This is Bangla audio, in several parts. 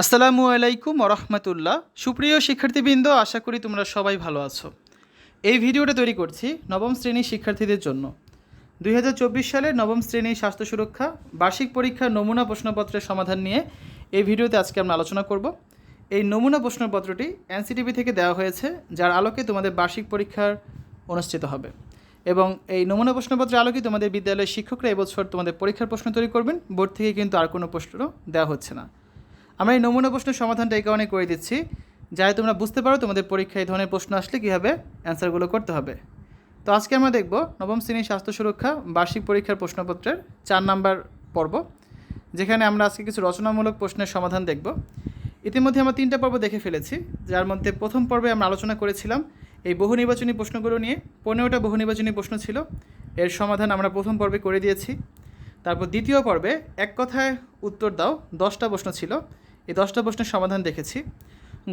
আসসালামু আলাইকুম রহমতুল্লাহ। সুপ্রিয় শিক্ষার্থীবৃন্দ, আশা করি তোমরা সবাই ভালো আছো। এই ভিডিওটা তৈরি করছি নবম শ্রেণির শিক্ষার্থীদের জন্য। দুই হাজার চব্বিশ সালের নবম শ্রেণির স্বাস্থ্য সুরক্ষা, বার্ষিক পরীক্ষার নমুনা প্রশ্নপত্রের সমাধান নিয়ে এই ভিডিওতে আজকে আমরা আলোচনা করব। এই নমুনা প্রশ্নপত্রটি এনসিটিভি থেকে দেওয়া হয়েছে, যার আলোকে তোমাদের বার্ষিক পরীক্ষার অনুষ্ঠিত হবে। এবং এই নমুনা প্রশ্নপত্রের আলোকে তোমাদের বিদ্যালয়ের শিক্ষকরা এবছর তোমাদের পরীক্ষার প্রশ্ন তৈরি করবেন, বোর্ড থেকে কিন্তু আর কোনো প্রশ্ন দেওয়া হচ্ছে না। আমরা এই নমুনা প্রশ্নের সমাধানটা এই কারণে করে দিচ্ছি। যাতে তোমরা বুঝতে পারো, তোমাদের পরীক্ষায় এই ধরনের প্রশ্ন আসলে কীভাবে অ্যান্সারগুলো করতে হবে। তো আজকে আমরা দেখব নবম শ্রেণির স্বাস্থ্য সুরক্ষা বার্ষিক পরীক্ষার প্রশ্নপত্রের চার নাম্বার পর্ব, যেখানে আমরা আজকে কিছু রচনামূলক প্রশ্নের সমাধান দেখব। ইতিমধ্যে আমরা তিনটা পর্ব দেখে ফেলেছি, যার মধ্যে প্রথম পর্বে আমরা আলোচনা করেছিলাম এই বহু নির্বাচনী প্রশ্নগুলো নিয়ে। পনেরোটা বহু নির্বাচনী প্রশ্ন ছিল, এর সমাধান আমরা প্রথম পর্বে করে দিয়েছি। তারপর দ্বিতীয় পর্বে এক কথায় উত্তর দাও, দশটা প্রশ্ন ছিল। এই দশটা প্রশ্নের সমাধান দেখেছি।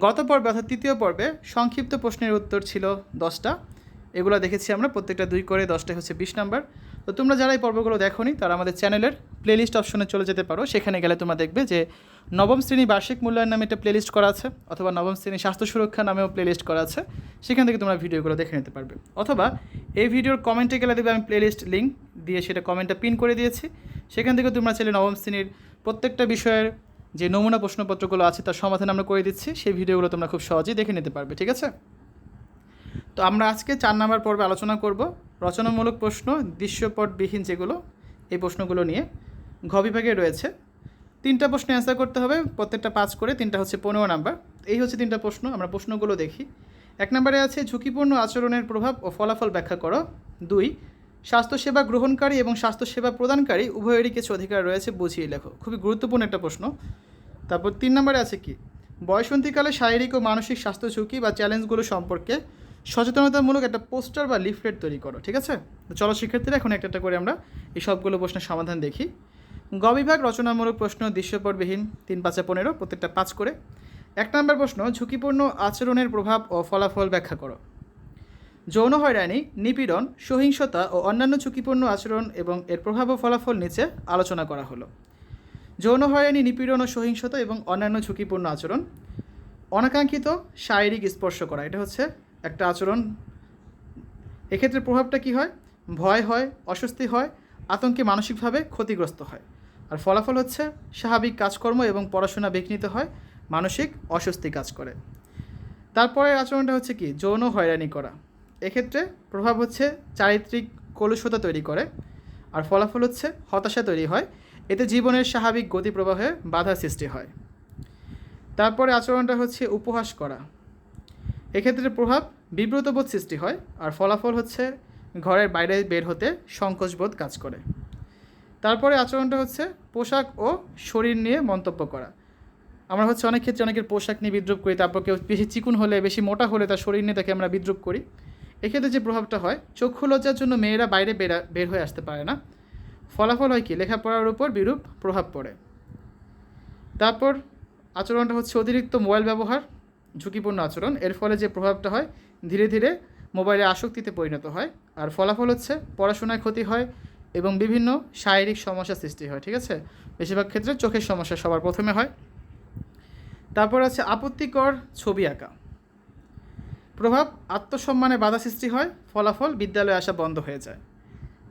গত পর্বে অর্থাৎ তৃতীয় পর্বে সংক্ষিপ্ত প্রশ্নের উত্তর ছিল দশটা। এগুলো দেখেছি আমরা, প্রত্যেকটা দুই করে দশটা হচ্ছে বিশ নাম্বার। তো তোমরা যারা এই পর্বগুলো দেখোনি, তারা আমাদের চ্যানেলের প্লেলিস্ট অপশনে চলে যেতে পারো। সেখানে গেলে তোমরা দেখবে যে নবম শ্রেণি বার্ষিক মূল্যায়ন নামে একটা প্লেলিস্ট করা আছে, অথবা নবম শ্রেণি স্বাস্থ্য সুরক্ষা নামেও প্লেলিস্ট করা আছে। সেখান থেকে তোমরা ভিডিওগুলো দেখে নিতে পারবে। অথবা এই ভিডিওর কমেন্টে গেলে দেখবে আমি প্লেলিস্ট লিঙ্ক দিয়ে সেটা কমেন্টটা পিন করে দিয়েছি। সেখান থেকে তোমরা চাইলে নবম শ্রেণির প্রত্যেকটা বিষয়ের যে নমুনা প্রশ্নপত্রগুলো আছে তার সমাধান আমরা করে দিচ্ছি, সেই ভিডিওগুলো তোমরা খুব সহজেই দেখে নিতে পারবে, ঠিক আছে? তো আমরা আজকে চার নাম্বার পর্বে আলোচনা করব, রচনামূলক প্রশ্ন, দৃশ্যপটবিহীন যেগুলো, এই প্রশ্নগুলো নিয়ে। ঘ বিভাগে রয়েছে, তিনটা প্রশ্নে অ্যান্সার করতে হবে, প্রত্যেকটা পাঁচ করে, তিনটা হচ্ছে পনেরো নাম্বার। এই হচ্ছে তিনটা প্রশ্ন, আমরা প্রশ্নগুলো দেখি। এক নম্বরে আছে, ঝুঁকিপূর্ণ আচরণের প্রভাব ও ফলাফল ব্যাখ্যা করো। দুই, স্বাস্থ্যসেবা গ্রহণকারী এবং স্বাস্থ্যসেবা প্রদানকারী, উভয়েরই কিছু অধিকার রয়েছে, বুঝিয়ে লেখো। খুবই গুরুত্বপূর্ণ একটা প্রশ্ন। তারপর তিন নম্বরে আছে কি? বয়সন্তীকালে শারীরিক ও মানসিক স্বাস্থ্য ঝুঁকি বা চ্যালেঞ্জগুলো সম্পর্কে সচেতনতামূলক একটা পোস্টার বা লিফলেট তৈরি করো, ঠিক আছে? চলো শিক্ষার্থীরা এখন একটা একটা করে আমরা এই সবগুলো প্রশ্নের সমাধান দেখি। গ বিভাগ রচনামূলক প্রশ্ন দৃশ্যপটবিহীন, তিন পাঁচে পনেরো, প্রত্যেকটা পাঁচ করে। এক নম্বর প্রশ্ন, ঝুঁকিপূর্ণ আচরণের প্রভাব ও ফলাফল ব্যাখ্যা করো। যৌন হয়রানি, নিপীড়ন, সহিংসতা ও অন্যান্য ঝুঁকিপূর্ণ আচরণ এবং এর প্রভাব ও ফলাফল নিচে আলোচনা করা হলো। যৌন হয়রানি, নিপীড়ন ও সহিংসতা এবং অন্যান্য ঝুঁকিপূর্ণ আচরণ। অনাকাঙ্ক্ষিত শারীরিক স্পর্শ করা, এটা হচ্ছে একটা আচরণ। এক্ষেত্রে প্রভাবটা কি হয়? ভয় হয়, অস্বস্তি হয়, আতঙ্কে মানসিকভাবে ক্ষতিগ্রস্ত হয়। আর ফলাফল হচ্ছে স্বাভাবিক কাজকর্ম এবং পড়াশোনা বিঘ্নিত হয়, মানসিক অস্বস্তি কাজ করে। তারপরে আচরণটা হচ্ছে কি? যৌন হয়রানি করা। এক্ষেত্রে প্রভাব হচ্ছে চারিত্রিক কলুষতা তৈরি করে, আর ফলাফল হচ্ছে হতাশা তৈরি হয় এতে জীবনের স্বাভাবিক গতি প্রবাহে বাধা সৃষ্টি হয়। তারপরে আচরণটা হচ্ছে উপহাস করা। এক্ষেত্রে প্রভাব বিব্রতবোধ সৃষ্টি হয় আর ফলাফল হচ্ছে ঘরের বাইরে বের হতে সংকোচবোধ কাজ করে। তারপরে আচরণটা হচ্ছে পোশাক ও শরীর নিয়ে মন্তব্য করা। আমরা হচ্ছে অনেক ক্ষেত্রে অনেকের পোশাক নিয়ে বিদ্রুপ করি, তারপর কেউ বেশি চিকুন হলে, বেশি মোটা হলে তার শরীর নিয়ে তাকে আমরা বিদ্রুপ করি। এক্ষেত্রে যে প্রভাবটা হয়, চক্ষু লজ্জার জন্য মেয়েরা বাইরে বেরা, বের হয়ে আসতে পারে না। ফলাফল হয় কি? লেখাপড়ার উপর বিরূপ প্রভাব পড়ে। তারপর আচরণটা হচ্ছে অতিরিক্ত মোবাইল ব্যবহার, ঝুঁকিপূর্ণ আচরণ। এর ফলে যে প্রভাবটা হয়, ধীরে ধীরে মোবাইলে আসক্তিতে পরিণত হয়। আর ফলাফল হচ্ছে পড়াশোনায় ক্ষতি হয় এবং বিভিন্ন শারীরিক সমস্যা সৃষ্টি হয়, ঠিক আছে? বেশিরভাগ ক্ষেত্রে চোখের সমস্যা সবার প্রথমে হয়। তারপর আছে আপত্তিকর ছবি আঁকা। প্রভাব, আত্মসম্মানে বাধা সৃষ্টি হয়, ফলাফল বিদ্যালয়ে আসা বন্ধ হয়ে যায়।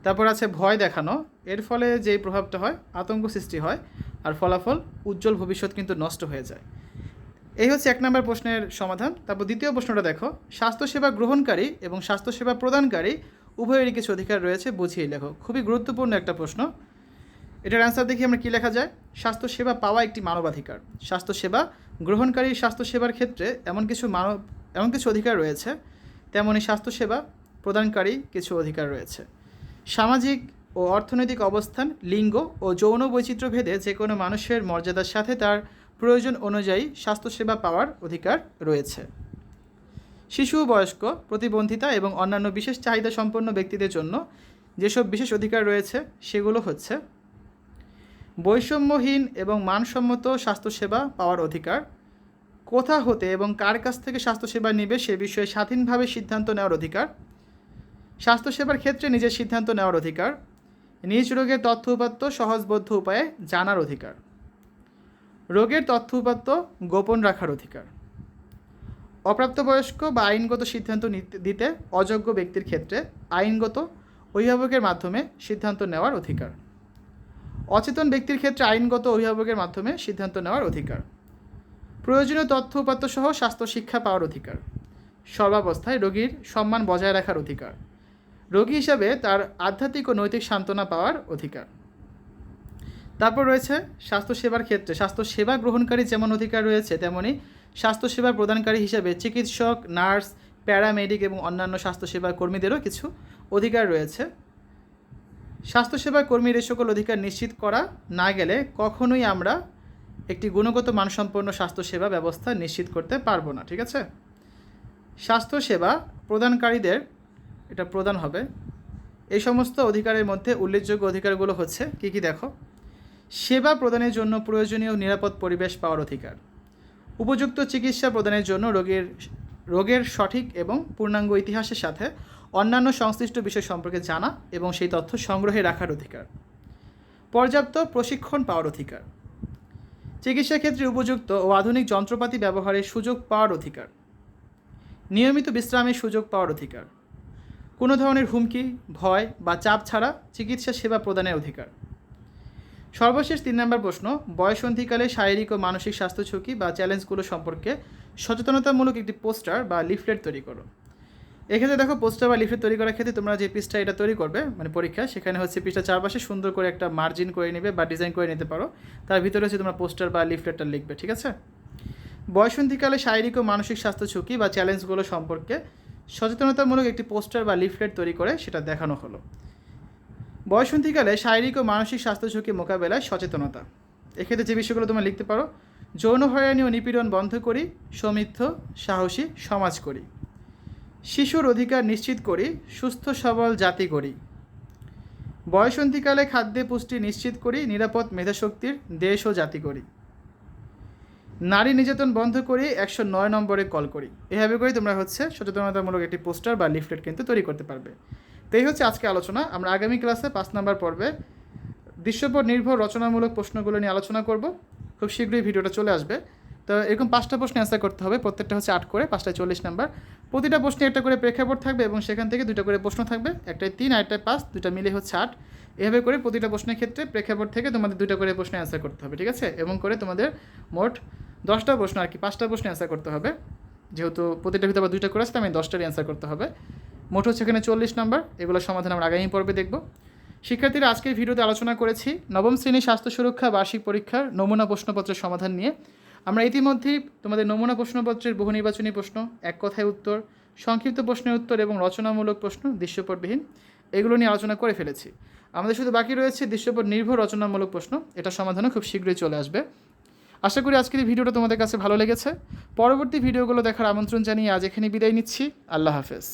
তারপর আছে ভয় দেখানো। এর ফলে যেই প্রভাবটা হয়, আতঙ্ক সৃষ্টি হয় আর ফলাফল উজ্জ্বল ভবিষ্যৎ কিন্তু নষ্ট হয়ে যায়। এই হচ্ছে এক নম্বর প্রশ্নের সমাধান। তারপর দ্বিতীয় প্রশ্নটা দেখো। স্বাস্থ্যসেবা গ্রহণকারী এবং স্বাস্থ্যসেবা প্রদানকারী উভয়েরই কিছু অধিকার রয়েছে বুঝিয়ে লেখো। খুবই গুরুত্বপূর্ণ একটা প্রশ্ন। এটার অ্যান্সার দেখি আমরা কী লেখা যায়? স্বাস্থ্যসেবা পাওয়া একটি মানবাধিকার। স্বাস্থ্যসেবা গ্রহণকারী স্বাস্থ্যসেবার ক্ষেত্রে এমন কিছু মানব, এমন কিছু অধিকার রয়েছে। তেমনই স্বাস্থ্যসেবা প্রদানকারী কিছু অধিকার রয়েছে। সামাজিক ও অর্থনৈতিক অবস্থান, লিঙ্গ ও যৌন বৈচিত্র্য ভেদে যে কোনো মানুষের মর্যাদার সাথে তার প্রয়োজন অনুযায়ী স্বাস্থ্যসেবা পাওয়ার অধিকার রয়েছে। শিশু, বয়স্ক, প্রতিবন্ধিতা এবং অন্যান্য বিশেষ চাহিদা সম্পন্ন ব্যক্তিদের জন্য যেসব বিশেষ অধিকার রয়েছে, সেগুলো হচ্ছে বৈষম্যহীন এবং মানসম্মত স্বাস্থ্যসেবা পাওয়ার অধিকার, কোথা হতে এবং কার কাছ থেকে স্বাস্থ্যসেবা নেবে সে বিষয়ে স্বাধীনভাবে সিদ্ধান্ত নেওয়ার অধিকার স্বাস্থ্যসেবার ক্ষেত্রে নিজের সিদ্ধান্ত নেওয়ার অধিকার, নিজ রোগের তথ্য উপাত্ত সহজবদ্ধ উপায়ে জানার অধিকার, রোগের তথ্য উপাত্ত গোপন রাখার অধিকার। অপ্রাপ্তবয়স্ক বা আইনগত সিদ্ধান্ত নিতে- দিতে অযোগ্য ব্যক্তির ক্ষেত্রে আইনগত অভিভাবকের মাধ্যমে সিদ্ধান্ত নেওয়ার অধিকার। অচেতন ব্যক্তির ক্ষেত্রে আইনগত অভিভাবকের মাধ্যমে সিদ্ধান্ত নেওয়ার অধিকার। প্রয়োজনীয় তথ্য উপাত্ত সহ স্বাস্থ্য শিক্ষা পাওয়ার অধিকার। সর্বাবস্থায় রোগীর সম্মান বজায় রাখার অধিকার। রোগী হিসাবে তার আধ্যাত্মিক ও নৈতিক সান্ত্বনা পাওয়ার অধিকার। তারপর রয়েছে স্বাস্থ্যসেবার ক্ষেত্রে। স্বাস্থ্যসেবা গ্রহণকারী যেমন অধিকার রয়েছে, তেমনি স্বাস্থ্যসেবা প্রদানকারী হিসাবে চিকিৎসক, নার্স, প্যারামেডিক এবং অন্যান্য স্বাস্থ্যসেবা কর্মীদেরও কিছু অধিকার রয়েছে। স্বাস্থ্যসেবা কর্মীর এই সকল অধিকার নিশ্চিত করা না গেলে কখনোই আমরা একটি গুণগত মানসম্পন্ন স্বাস্থ্যসেবা ব্যবস্থা নিশ্চিত করতে পারব না, ঠিক আছে? স্বাস্থ্যসেবা প্রদানকারীদের এটা প্রদান হবে। এই সমস্ত অধিকারের মধ্যে উল্লেখযোগ্য অধিকারগুলো হচ্ছে, কী কী দেখো? সেবা প্রদানের জন্য প্রয়োজনীয় নিরাপদ পরিবেশ পাওয়ার অধিকার। উপযুক্ত চিকিৎসা প্রদানের জন্য রোগীর, রোগের সঠিক এবং পূর্ণাঙ্গ ইতিহাসের সাথে অন্যান্য সংশ্লিষ্ট বিষয় সম্পর্কে জানা এবং সেই তথ্য সংগ্রহে রাখার অধিকার। পর্যাপ্ত প্রশিক্ষণ পাওয়ার অধিকার। চিকিৎসা ক্ষেত্রে উপযুক্ত ও আধুনিক যন্ত্রপাতি ব্যবহারের সুযোগ পাওয়ার অধিকার। নিয়মিত বিশ্রামের সুযোগ পাওয়ার অধিকার। কোনো ধরনের হুমকি, ভয় বা চাপ ছাড়া চিকিৎসা সেবা প্রদানের অধিকার। সর্বশেষ তিন নম্বর প্রশ্ন, বয়সন্ধিকালে শারীরিক ও মানসিক স্বাস্থ্য ঝুঁকি বা চ্যালেঞ্জগুলো সম্পর্কে সচেতনতামূলক একটি পোস্টার বা লিফলেট তৈরি করো। এক্ষেত্রে দেখো, পোস্টার বা লিফলেট তৈরি করার ক্ষেত্রে তোমরা যে পৃষ্ঠা এটা তৈরি করবে মানে পরীক্ষা, সেখানে হচ্ছে পৃষ্ঠা চারপাশে সুন্দর করে একটা মার্জিন করে নেবে বা ডিজাইন করে নিতে পারো। তার ভিতরে হচ্ছে তোমরা পোস্টার বা লিফলেটটা লিখবে, ঠিক আছে? বয়সন্ধিকালে শারীরিক ও মানসিক স্বাস্থ্য ঝুঁকি বা চ্যালেঞ্জগুলো সম্পর্কে সচেতনতামূলক একটি পোস্টার বা লিফলেট তৈরি করে সেটা দেখানো হলো। বয়সন্ধিকালে শারীরিক ও মানসিক স্বাস্থ্য ঝুঁকি মোকাবেলায় সচেতনতা। এক্ষেত্রে যে বিষয়গুলো তোমরা লিখতে পারো, যৌন হয়রানি ও নিপীড়ন বন্ধ করি সমৃদ্ধ সাহসী, সমাজ করি। শিশুর অধিকার নিশ্চিত করি, সুস্থ, সবল জাতি করি বয়সন্ধিকালে খাদ্যে পুষ্টি নিশ্চিত করি, নিরাপদ মেধাশক্তির দেশ ও জাতি করি নারী নির্যাতন বন্ধ করি একশো নয় নম্বরে কল করি। এভাবে করে তোমরা হচ্ছে সচেতনতামূলক একটি পোস্টার বা লিফলেট কিন্তু তৈরি করতে পারবে। তো এই হচ্ছে আজকে আলোচনা। আমরা আগামী ক্লাসে পাঁচ নম্বর পর্বে দৃশ্যপট নির্ভর রচনামূলক প্রশ্নগুলো নিয়ে আলোচনা করব। খুব শীঘ্রই ভিডিওটা চলে আসবে। তো এরকম পাঁচটা প্রশ্ন অ্যান্সার করতে হবে। প্রত্যেকটা হচ্ছে আট করে, পাঁচটায় চল্লিশ নাম্বার। প্রতিটা প্রশ্নে একটা করে প্রেক্ষাপট থাকবে এবং সেখান থেকে দুটো করে প্রশ্ন থাকবে। একটায় তিন আর একটায় পাঁচ দুটা মিলে হচ্ছে আট। এভাবে করে প্রতিটা প্রশ্নের ক্ষেত্রে প্রেক্ষাপট থেকে তোমাদের দুটো করে প্রশ্নে অ্যান্সার করতে হবে, ঠিক আছে? এবং করে তোমাদের মোট দশটা প্রশ্ন আর কি, পাঁচটা প্রশ্নে অ্যান্সার করতে হবে। যেহেতু প্রতিটা ভিতরে দুইটা করে আসলে আমি দশটারই অ্যান্সার করতে হবে। মোট হচ্ছে এখানে চল্লিশ নাম্বার এগুলোর সমাধান আমরা আগামী পর্বে দেখব। শিক্ষার্থীরা আজকের ভিডিওতে আলোচনা করেছি নবম শ্রেণির স্বাস্থ্য সুরক্ষা বার্ষিক পরীক্ষার নমুনা প্রশ্নপত্রের সমাধান নিয়ে। আমরা ইতিমধ্যেই তোমাদের নমুনা প্রশ্নপত্রের বহু নির্বাচনী প্রশ্ন, এক কথায় উত্তর, সংক্ষিপ্ত প্রশ্নের উত্তর এবং রচনামূলক প্রশ্ন, দৃশ্যপটবিহীন, এগুলো নিয়ে আলোচনা করে ফেলেছি। আমাদের শুধু বাকি রয়েছে দৃশ্যপট নির্ভর রচনামূলক প্রশ্ন। এটা সমাধানও খুব শীঘ্রই চলে আসবে। আশা করি আজকের এই ভিডিওটা তোমাদের কাছে ভালো লেগেছে। পরবর্তী ভিডিওগুলো দেখার আমন্ত্রণ জানিয়ে আজ এখানে বিদায় নিচ্ছি। আল্লাহ হাফেজ।